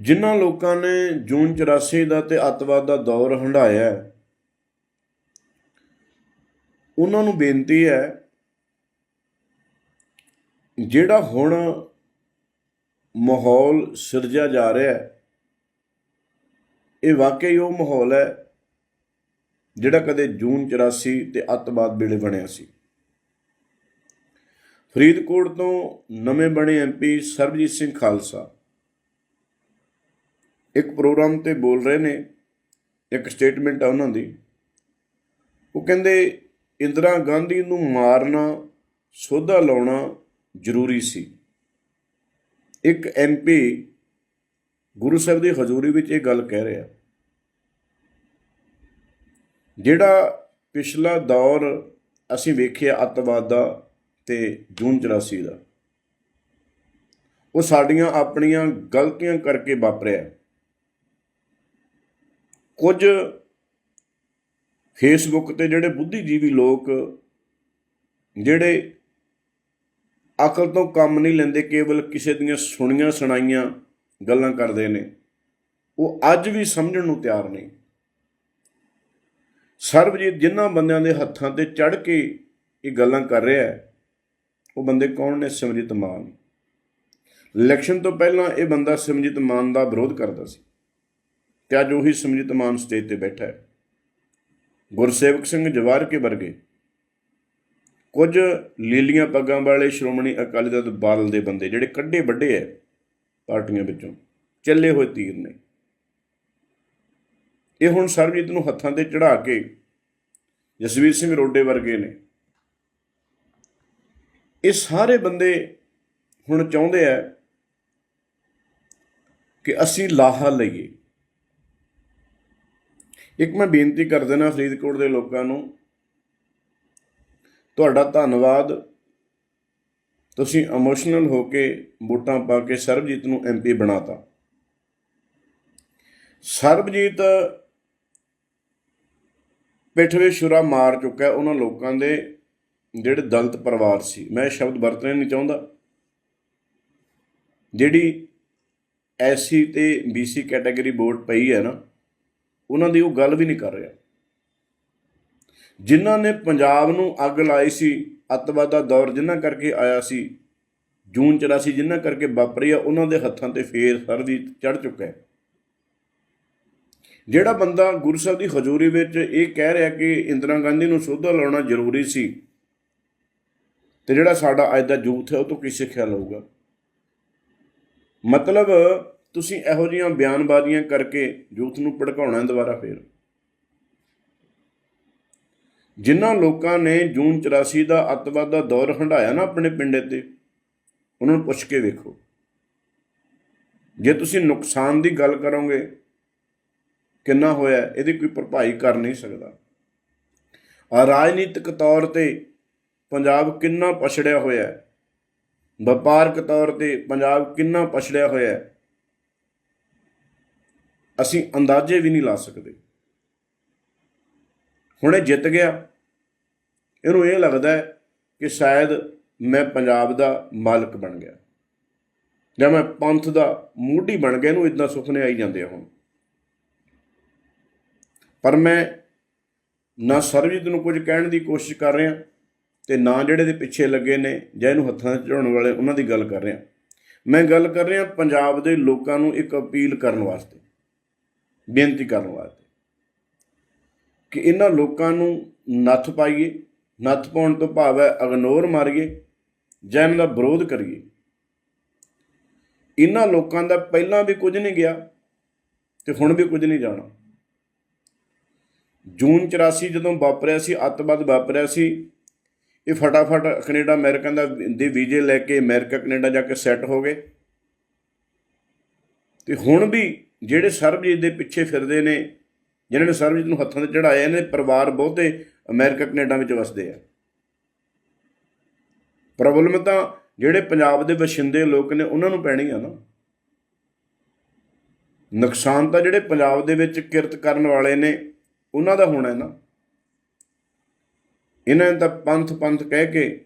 ਜਿਨ੍ਹਾਂ ਲੋਕਾਂ ਨੇ ਜੂਨ 84 ਦਾ ਤੇ ਅੱਤਵਾਦ ਦਾ ਦੌਰ ਹੰਢਾਇਆ ਉਹਨਾਂ ਨੂੰ ਬੇਨਤੀ ਹੈ, ਜਿਹੜਾ ਹੁਣ ਮਾਹੌਲ ਸਿਰਜਿਆ ਜਾ ਰਿਹਾ ਹੈ, ਇਹ ਵਾਕਈ ਉਹ ਮਾਹੌਲ ਹੈ ਜਿਹੜਾ ਕਦੇ ਜੂਨ 84 ਤੇ ਅੱਤਵਾਦ ਵੇਲੇ ਬਣਿਆ ਸੀ। ਫਰੀਦਕੋਟ ਤੋਂ ਨਵੇਂ ਬਣੇ ਐਮਪੀ ਸਰਬਜੀਤ ਸਿੰਘ ਖਾਲਸਾ ਇੱਕ ਪ੍ਰੋਗਰਾਮ ਤੇ ਬੋਲ ਰਹੇ ਨੇ, ਇੱਕ ਸਟੇਟਮੈਂਟ ਆ ਉਹਨਾਂ ਦੀ। ਉਹ ਕਹਿੰਦੇ, ਇੰਦਰਾ ਗਾਂਧੀ ਨੂੰ ਮਾਰਨਾ, ਸੋਧਾ ਲਾਉਣਾ ਜ਼ਰੂਰੀ ਸੀ। ਇੱਕ ਐਮਪੀ ਗੁਰੂ ਸਾਹਿਬ ਦੀ ਹਜ਼ੂਰੀ ਵਿੱਚ ਇਹ ਗੱਲ ਕਹਿ ਰਿਹਾ। ਜਿਹੜਾ ਪਿਛਲਾ ਦੌਰ ਅਸੀਂ ਵੇਖਿਆ ਅੱਤਵਾਦ ਦਾ ਤੇ ਜੂਨ 84 ਦਾ, ਉਹ ਸਾਡੀਆਂ ਆਪਣੀਆਂ ਗਲਤੀਆਂ ਕਰਕੇ ਵਾਪਰਿਆ। ਕੁਝ ਫੇਸਬੁੱਕ ਤੇ ਜਿਹੜੇ ਬੁੱਧੀਜੀਵੀ ਲੋਕ ਜਿਹੜੇ ਅਕਲ ਤੋਂ ਕੰਮ ਨਹੀਂ ਲੈਂਦੇ, ਕੇਵਲ ਕਿਸੇ ਦੀਆਂ ਸੁਣੀਆਂ ਸੁਣਾਈਆਂ ਗੱਲਾਂ ਕਰਦੇ ਨੇ, ਉਹ ਅੱਜ ਵੀ ਸਮਝਣ ਨੂੰ ਤਿਆਰ ਨਹੀਂ। ਸਰਬਜੀਤ ਜਿਨ੍ਹਾਂ ਬੰਦਿਆਂ ਦੇ ਹੱਥਾਂ ਤੇ ਚੜ ਕੇ ਇਹ ਗੱਲਾਂ ਕਰ ਰਿਹਾ ਹੈ, ਉਹ ਬੰਦੇ ਕੌਣ ਨੇ? ਸਿਮਰਜੀਤ ਮਾਨ। ਇਲੈਕਸ਼ਨ ਤੋਂ ਪਹਿਲਾਂ ਇਹ ਬੰਦਾ ਸਿਮਰਜੀਤ ਮਾਨ ਦਾ ਵਿਰੋਧ ਕਰਦਾ ਸੀ। ਤੇ ਅੱਜ ਉਹੀ ਸਿਮਰਜੀਤ ਮਾਨ ਸਟੇਜ ਤੇ ਬੈਠਾ ਹੈ। ਗੁਰਸੇਵਕ ਸਿੰਘ ਜਵਾਰਕੇ ਵਰਗੇ ਕੁਝ ਲੀਲੀਆਂ ਪੱਗਾਂ ਵਾਲੇ ਸ਼੍ਰੋਮਣੀ ਅਕਾਲੀ ਦਲ ਬਾਦਲ ਦੇ ਬੰਦੇ ਜਿਹੜੇ ਕੱਢੇ ਵੱਡੇ ਐ ਪਾਰਟੀਆਂ ਵਿੱਚੋਂ, ਚੱਲੇ ਹੋਏ ਤੀਰ ਨੇ। ਇਹ ਹੁਣ ਸਰਬਜੀਤ ਨੂੰ ਹੱਥਾਂ ਤੇ ਚੜਾ ਕੇ ਜਸਵੀਰ ਸਿੰਘ ਰੋਡੇ ਵਰਗੇ ਨੇ। ਇਹ ਸਾਰੇ ਬੰਦੇ ਹੁਣ ਚਾਹੁੰਦੇ ਆ ਕਿ ਅਸੀਂ ਲਾਹਾ ਲਈਏ। ਇੱਕ ਮੈਂ ਬੇਨਤੀ ਕਰ ਦੇਣਾ ਫਰੀਦਕੋਟ ਦੇ ਲੋਕਾਂ ਨੂੰ, ਤੁਹਾਡਾ ਧੰਨਵਾਦ। ਤੁਸੀਂ ਇਮੋਸ਼ਨਲ ਹੋ ਕੇ ਵੋਟਾਂ ਪਾ ਕੇ ਸਰਬਜੀਤ ਨੂੰ ਐਮਪੀ ਬਣਾਤਾ। ਸਰਬਜੀਤ ਪਿੱਠਵੇ ਸ਼ੁਰਾ ਮਾਰ ਚੁੱਕਾ ਉਹਨਾਂ ਲੋਕਾਂ ਦੇ ਜਿਹੜੇ ਦਲਿਤ ਪਰਿਵਾਰ ਸੀ। ਮੈਂ ਇਹ ਸ਼ਬਦ ਵਰਤਣਾ ਨਹੀਂ ਚਾਹੁੰਦਾ। ਜਿਹੜੀ ਐਸਸੀ ਤੇ ਬੀਸੀ ਕੈਟਾਗਰੀ ਵੋਟ ਪਈ ਹੈ ਨਾ ਉਹਨਾਂ ਦੀ ਉਹ ਗੱਲ ਵੀ ਨਹੀਂ ਕਰ ਰਿਹਾ। ਜਿਨ੍ਹਾਂ ਨੇ ਪੰਜਾਬ ਨੂੰ ਅੱਗ ਲਾਈ ਸੀ, ਅੱਤਵਾਦ ਦਾ ਦੌਰ ਜਿਨ੍ਹਾਂ ਕਰਕੇ ਆਇਆ ਸੀ, ਜੂਨ 84 ਜਿਨ੍ਹਾਂ ਕਰਕੇ ਵਾਪਰੀ ਆ, ਉਹਨਾਂ ਦੇ ਹੱਥਾਂ ਤੇ ਫੇਰ ਸਰ ਵੀ ਚੜ ਚੁੱਕਾ ਹੈ। ਜਿਹੜਾ ਬੰਦਾ ਗੁਰੂ ਸਾਹਿਬ ਦੀ ਹਜ਼ੂਰੀ ਵਿੱਚ ਇਹ ਕਹਿ ਰਿਹਾ ਕਿ ਇੰਦਰਾ ਗਾਂਧੀ ਨੂੰ ਸੋਧਾ ਲਾਉਣਾ ਜ਼ਰੂਰੀ ਸੀ ਤੇ ਜਿਹੜਾ ਸਾਡਾ ਅੱਜ ਦਾ ਯੂਥ ਹੈ, ਉਹ ਤੋਂ ਕੀ ਸਿੱਖਿਆ ਲਊਗਾ ਮਤਲਬ ਤੁਸੀਂ ਇਹੋ ਜਿਹੀਆਂ ਬਿਆਨਬਾਜ਼ੀਆਂ ਕਰਕੇ ਯੂਥ ਨੂੰ ਭੜਕਾਉਣਾ ਦੁਬਾਰਾ ਫੇਰ। ਜਿਨ੍ਹਾਂ ਲੋਕਾਂ ਨੇ ਜੂਨ 84 ਦਾ ਅੱਤਵਾਦ ਦਾ ਦੌਰ ਹੰਢਾਇਆ ਨਾ ਆਪਣੇ ਪਿੰਡੇ ਤੇ, ਉਹਨਾਂ ਨੂੰ ਪੁੱਛ ਕੇ ਵੇਖੋ। ਜੇ ਤੁਸੀਂ ਨੁਕਸਾਨ ਦੀ ਗੱਲ ਕਰੋਗੇ, ਕਿੰਨਾ ਹੋਇਆ ਇਹਦੀ ਕੋਈ ਭਰਪਾਈ ਕਰ ਨਹੀਂ ਸਕਦਾ। ਆ ਰਾਜਨੀਤਿਕ ਤੌਰ ਤੇ ਪੰਜਾਬ ਕਿੰਨਾ ਪਛੜਿਆ ਹੋਇਆ ਹੈ? ਵਪਾਰਕ ਤੌਰ ਤੇ ਪੰਜਾਬ ਕਿੰਨਾ ਪਛੜਿਆ ਹੋਇਆ ਹੈ? ਅਸੀਂ ਅੰਦਾਜ਼ੇ ਵੀ ਨਹੀਂ ਲਾ ਸਕਦੇ। ਹੁਣ ਇਹ ਜਿੱਤ ਗਿਆ। ਇਹਨੂੰ ਇਹ ਲੱਗਦਾ ਹੈ ਕਿ ਸ਼ਾਇਦ ਮੈਂ ਪੰਜਾਬ ਦਾ ਮਾਲਕ ਬਣ ਗਿਆ। ਜਾਂ ਮੈਂ ਪੰਥ ਦਾ ਮੂਢੀ ਬਣ ਗਿਆ। ਇਹਨੂੰ ਇਦਾਂ ਸੁਪਨੇ ਆਈ ਜਾਂਦੇ ਆ ਹੁਣ। ਪਰ ਮੈਂ ਨਾ ਸਰਬਜੀਤ ਨੂੰ ਕੁਝ ਕਹਿਣ ਦੀ ਕੋਸ਼ਿਸ਼ ਕਰ ਰਿਹਾ ਤੇ ਨਾ ਜਿਹੜੇ ਦੇ ਪਿੱਛੇ ਲੱਗੇ ਨੇ ਜਾਂ ਇਹਨੂੰ ਹੱਥਾਂ 'ਚ ਚੜਾਉਣ ਵਾਲੇ, ਉਹਨਾਂ ਦੀ ਗੱਲ ਕਰ ਰਿਹਾ। ਮੈਂ ਗੱਲ ਕਰ ਰਿਹਾ ਪੰਜਾਬ ਦੇ ਲੋਕਾਂ ਨੂੰ ਇੱਕ ਅਪੀਲ ਕਰਨ ਵਾਸਤੇ। ਬੇਨਤੀ ਕਰਨ ਵਾਸਤੇ ਕਿ ਇਹਨਾਂ ਲੋਕਾਂ ਨੂੰ ਨੱਥ ਪਾਈਏ, ਨੱਥ ਪਾਉਣ ਤੋਂ ਭਾਵ ਹੈ ਇਗਨੋਰ ਮਾਰੀਏ, ਜਾਂ ਇਹਨਾਂ ਦਾ ਵਿਰੋਧ ਕਰੀਏ। ਇਹਨਾਂ ਲੋਕਾਂ ਦਾ ਪਹਿਲਾਂ ਵੀ ਕੁਝ ਨਹੀਂ ਗਿਆ ਤੇ ਹੁਣ ਵੀ ਕੁਝ ਨਹੀਂ ਜਾਣਾ। ਜੂਨ 84 ਜਦੋਂ ਵਾਪਰਿਆ ਸੀ, ਅੱਤਵਾਦ ਵਾਪਰਿਆ ਸੀ, ਇਹ ਫਟਾਫਟ ਕੈਨੇਡਾ ਅਮਰੀਕਾ ਦਾ ਦੇ ਵੀਜ਼ੇ ਲੈ ਕੇ ਅਮਰੀਕਾ, ਕੈਨੇਡਾ ਜਾ ਕੇ ਸੈੱਟ ਹੋ ਗਏ। ਤੇ ਹੁਣ ਵੀ ਜਿਹੜੇ ਸਰਬਜੀਤ ਦੇ ਪਿੱਛੇ ਫਿਰਦੇ ਨੇ ਜਿਨ੍ਹਾਂ ਨੇ ਸਰਬਜੀਤ ਨੂੰ ਹੱਥਾਂ ਤੇ ਚੜਾਇਆ ਨੇ ਪਰਿਵਾਰ ਬਹੁਤੇ ਅਮਰੀਕਾ, ਕੈਨੇਡਾ ਵਿੱਚ ਵਸਦੇ ਆ। ਪ੍ਰੋਬਲਮ ਤਾਂ ਜਿਹੜੇ ਪੰਜਾਬ ਦੇ ਵਸਿੰਦੇ ਲੋਕ ਨੇ, ਉਹਨਾਂ ਨੂੰ ਪੈਣੀ ਆ ਨਾ। ਨੁਕਸਾਨ ਤਾਂ ਜਿਹੜੇ ਪੰਜਾਬ ਦੇ ਵਿੱਚ ਕਿਰਤ ਕਰਨ ਵਾਲੇ ਨੇ, ਉਹਨਾਂ ਦਾ ਹੋਣਾ ਨਾ। ਇਹਨਾਂ ਨੇ ਤਾਂ ਪੰਥ ਪੰਥ ਕਹਿ ਕੇ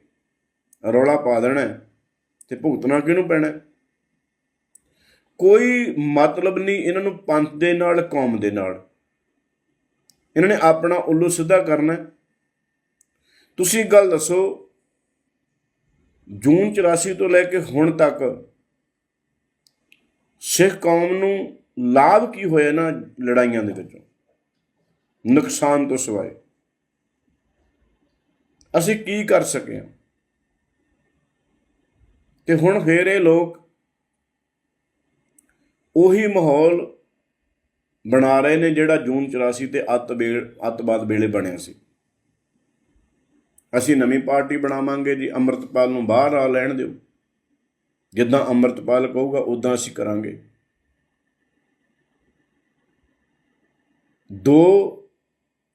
ਰੌਲਾ ਪਾ ਦੇਣਾ ਹੈ ਤੇ ਭੁਗਤਣਾ ਕਿਹਨੂੰ ਪੈਣਾ ਕੋਈ ਮਤਲਬ ਨਹੀਂ ਇਹਨਾਂ ਨੂੰ ਪੰਥ ਦੇ ਨਾਲ, ਕੌਮ ਦੇ ਨਾਲ। ਇਹਨਾਂ ਨੇ ਆਪਣਾ ਉੱਲੂ ਸਿੱਧਾ ਕਰਨਾ। ਤੁਸੀਂ ਇੱਕ ਗੱਲ ਦੱਸੋ, ਜੂਨ 84 ਤੋਂ ਲੈ ਕੇ ਹੁਣ ਤੱਕ ਸਿੱਖ ਕੌਮ ਨੂੰ ਲਾਭ ਕੀ ਹੋਇਆ ਨਾ ਲੜਾਈਆਂ ਦੇ ਵਿੱਚੋਂ? ਨੁਕਸਾਨ ਤੋਂ ਸਿਵਾਏ। ਅਸੀਂ ਕੀ ਕਰ ਸਕੇ ਹਾਂ? ਤੇ ਹੁਣ ਫੇਰ ਇਹ ਲੋਕ ਉਹੀ ਮਾਹੌਲ ਬਣਾ ਰਹੇ ਨੇ ਜਿਹੜਾ ਜੂਨ 84 ਤੇ ਅੱਤ ਵੇਲ ਅੱਤਵਾਦ ਵੇਲੇ ਬਣਿਆ ਸੀ। ਅਸੀਂ ਨਵੀਂ ਪਾਰਟੀ ਬਣਾਵਾਂਗੇ ਜੀ, ਅੰਮ੍ਰਿਤਪਾਲ ਨੂੰ ਬਾਹਰ ਆ ਲੈਣ ਦਿਓ। ਜਿੱਦਾਂ ਅੰਮ੍ਰਿਤਪਾਲ ਕਹੂਗਾ ਉਦਾਂ ਅਸੀਂ ਕਰਾਂਗੇ। ਦੋ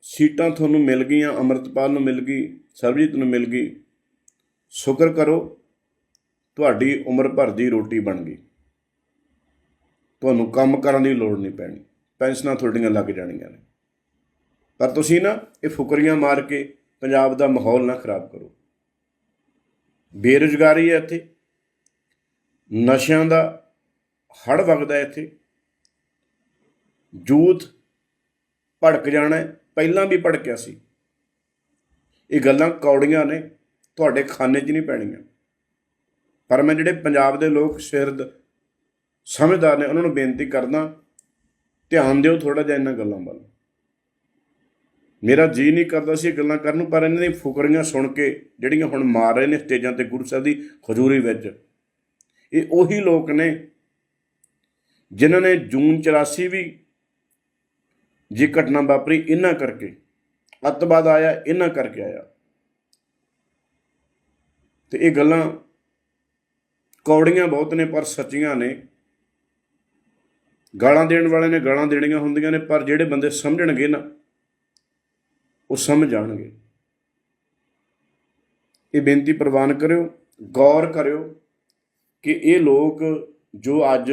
ਸੀਟਾਂ ਤੁਹਾਨੂੰ ਮਿਲ ਗਈਆਂ, ਅੰਮ੍ਰਿਤਪਾਲ ਨੂੰ ਮਿਲ ਗਈ, ਸਰਬਜੀਤ ਨੂੰ ਮਿਲ ਗਈ। ਸ਼ੁਕਰ ਕਰੋ, ਤੁਹਾਡੀ ਉਮਰ ਭਰ ਦੀ ਰੋਟੀ ਬਣ ਗਈ। ਤੁਹਾਨੂੰ ਕੰਮ ਕਰਨ ਦੀ ਲੋੜ ਨਹੀਂ ਪੈਣੀ। ਪੈਨਸ਼ਨਾਂ ਤੁਹਾਡੀਆਂ ਲੱਗ ਜਾਣੀਆਂ ਨੇ। ਪਰ ਤੁਸੀਂ ਨਾ ਇਹ ਫੁਕਰੀਆਂ ਮਾਰ ਕੇ ਪੰਜਾਬ ਦਾ ਮਾਹੌਲ ਨਾ ਖਰਾਬ ਕਰੋ। ਬੇਰੁਜ਼ਗਾਰੀ ਹੈ ਇੱਥੇ। ਨਸ਼ਿਆਂ ਦਾ ਹੜ ਵਗਦਾ ਇੱਥੇ। ਯੂਥ ਭੜਕ ਜਾਣਾ ਪਹਿਲਾਂ ਵੀ ਭੜਕਿਆ ਸੀ। ਇਹ ਗੱਲਾਂ ਕੌੜੀਆਂ ਨੇ। ਤੁਹਾਡੇ ਖਾਨੇ 'ਚ ਨਹੀਂ ਪੈਣੀਆਂ। ਪਰ ਮੈਂ ਜਿਹੜੇ ਪੰਜਾਬ ਦੇ ਲੋਕ ਸਿਰਦ ਸਮਝਦਾਰ ਨੇ ਉਹਨਾਂ ਨੂੰ ਬੇਨਤੀ ਕਰਦਾ, ਧਿਆਨ ਦਿਓ ਥੋੜਾ ਜਿਹਾ ਇਹਨਾਂ ਗੱਲਾਂ ਵੱਲ। ਮੇਰਾ ਜੀ ਨਹੀਂ ਕਰਦਾ ਸੀ ਇਹ ਗੱਲਾਂ ਕਰਨ ਨੂੰ, ਪਰ ਇਹਨਾਂ ਦੀ ਫੁਕਰੀਆਂ ਸੁਣ ਕੇ, ਜਿਹੜੀਆਂ ਹੁਣ ਮਾਰ ਰਹੇ ਨੇ ਸਟੇਜਾਂ ਤੇ ਗੁਰੂ ਸਾਹਿਬ ਦੀ ਖਜ਼ੂਰੀ ਵਿੱਚ, ਇਹ ਉਹੀ ਲੋਕ ਨੇ ਜਿਨ੍ਹਾਂ ਨੇ ਜੂਨ 84 ਵੀ ਜੇ ਘਟਨਾ ਵਾਪਰੀ ਇਹਨਾਂ ਕਰਕੇ, ਅੱਤਵਾਦ ਆਇਆ ਇਹਨਾਂ ਕਰਕੇ ਆਇਆ। ਤੇ ਇਹ ਗੱਲਾਂ ਕੌੜੀਆਂ ਬਹੁਤ ਨੇ, ਪਰ ਸੱਚੀਆਂ ਨੇ। ਗਾਲਾਂ ਦੇਣ ਵਾਲੇ ਨੇ ਗਾਲਾਂ ਦੇਣੀਆਂ ਹੁੰਦੀਆਂ ਨੇ, ਪਰ ਜਿਹੜੇ ਬੰਦੇ ਸਮਝਣਗੇ ਨਾ, ਉਹ ਸਮਝ ਜਾਣਗੇ। ਇਹ ਬੇਨਤੀ ਪ੍ਰਵਾਨ ਕਰਿਓ, ਗੌਰ ਕਰਿਓ ਕਿ ਇਹ ਲੋਕ ਜੋ ਅੱਜ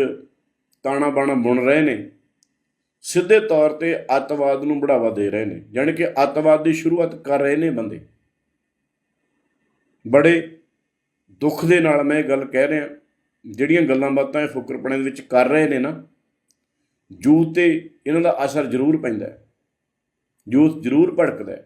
ਤਾਣਾ ਬਾਣਾ ਬੁਣ ਰਹੇ ਨੇ, ਸਿੱਧੇ ਤੌਰ ਤੇ ਅੱਤਵਾਦ ਨੂੰ ਬੜਾਵਾ ਦੇ ਰਹੇ ਨੇ, ਯਾਨੀ ਕਿ ਅੱਤਵਾਦ ਦੀ ਸ਼ੁਰੂਆਤ ਕਰ ਰਹੇ ਨੇ ਬੰਦੇ। ਬੜੇ ਦੁੱਖ ਦੇ ਨਾਲ ਮੈਂ ਇਹ ਗੱਲ ਕਹਿ ਰਿਹਾ, ਜਿਹੜੀਆਂ ਗੱਲਾਂ ਬਾਤਾਂ ਇਹ ਫੁਕਰਪਣੇ ਦੇ ਵਿੱਚ ਕਰ ਰਹੇ ਨੇ ਨਾ ਯੂਥ ਤੇ ਇਹਨਾਂ ਦਾ ਅਸਰ ਜ਼ਰੂਰ ਪੈਂਦਾ ਯੂਥ ਜ਼ਰੂਰ ਭੜਕਦਾ